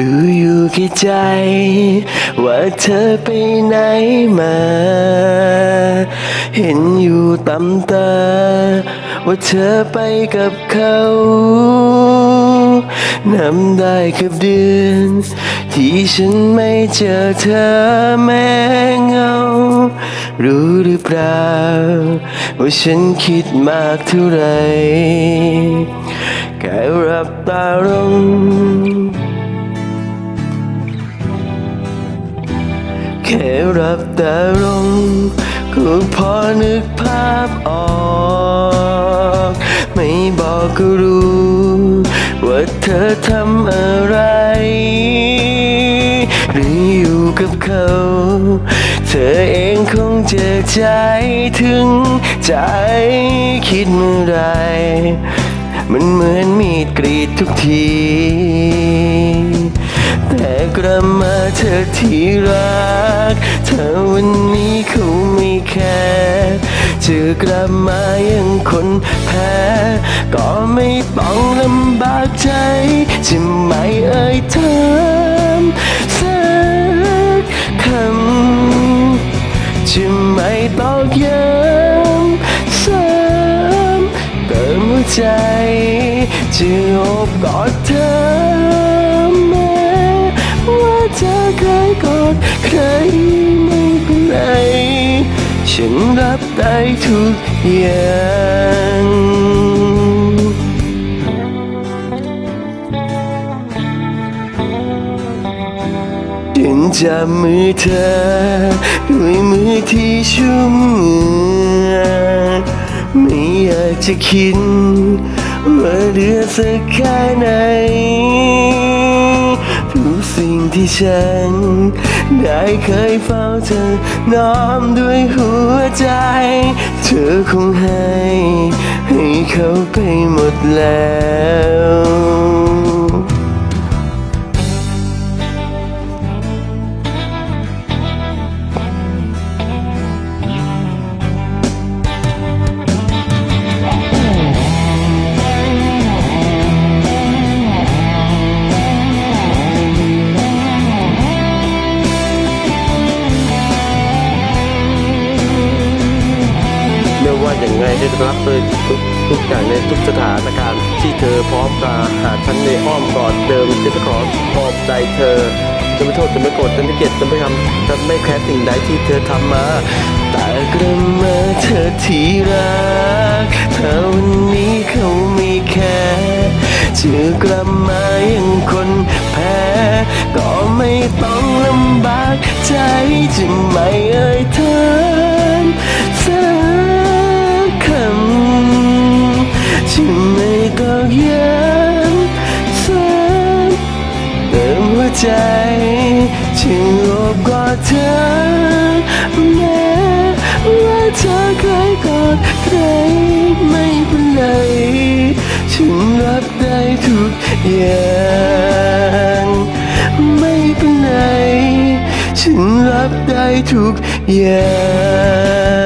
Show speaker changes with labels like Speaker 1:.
Speaker 1: รู้อยู่แก่ใจ ว่าเธอไปไหนมา เห็นอยู่ตำตา ว่าเธอไปกับเขา นำได้กับเดือน ที่ฉันไม่เจอเธอแม้เงา รู้หรือเปล่า ว่าฉันคิดมากเท่าไหรแค่รับตาลงแค่รับตาลงก็พอนึกภาพออก ไม่บอกก็รู้ ว่าเธอทำอะไร หรืออยู่กับเขา เธอเองคงเจอใจถึงใจคิดเมื่อไร มันเหมือนมีดกรีดทุกที แต่กลับมาเธอที่รัก เธอวันนี้เขาไม่แค่เจอกลับมายังคนแพ้ ก็ไม่ต้องลำากใจ จะไม่เอ่ยถามสักคำจะไม่ตอกย้ำซ้ำเติมหัวใจ จะอบกอดเธอแม้ว่าเธอเคยกอดใครไม่เป็นไรฉันรับได้ทุกอย่าง จับมือเธอ ด้วยมือที่ชุ่มเหงื่อไม่อยากจะคิดว่าเดือสักแค่ไหนทุกสิ่งที่ฉัน ได้เคยเฝ้าเธอน้อมด้วยหัวใจ เธอคงให้ ให้เขาไปหมดแล้ว
Speaker 2: รับเลยทุกทุกอย่างในทุกสถานการณ์ ที่เธอพร้อมจะหาฉันในอ้อมกอดเดิมจะไม่ขอปลอบใจเธอจะไม่โทษจะไม่โกรธจะไม่เกลียดจะไม่ทำจะไม่แคร์สิ่งใดที่เธอทำมา
Speaker 1: แต่กลับมาเธอที่รักเธอวันนี้เขาไม่แค่จะกลับมาอยังคนแพ้ ก็ไม่ต้องลำบากใจจะไม่ ที่โอบกอดเธอแม้ว่าเธอเคยกอดใครไม่เป็นไรฉันรับได้ทุกอย่างไม่เป็นไรฉันรับได้ทุกอย่าง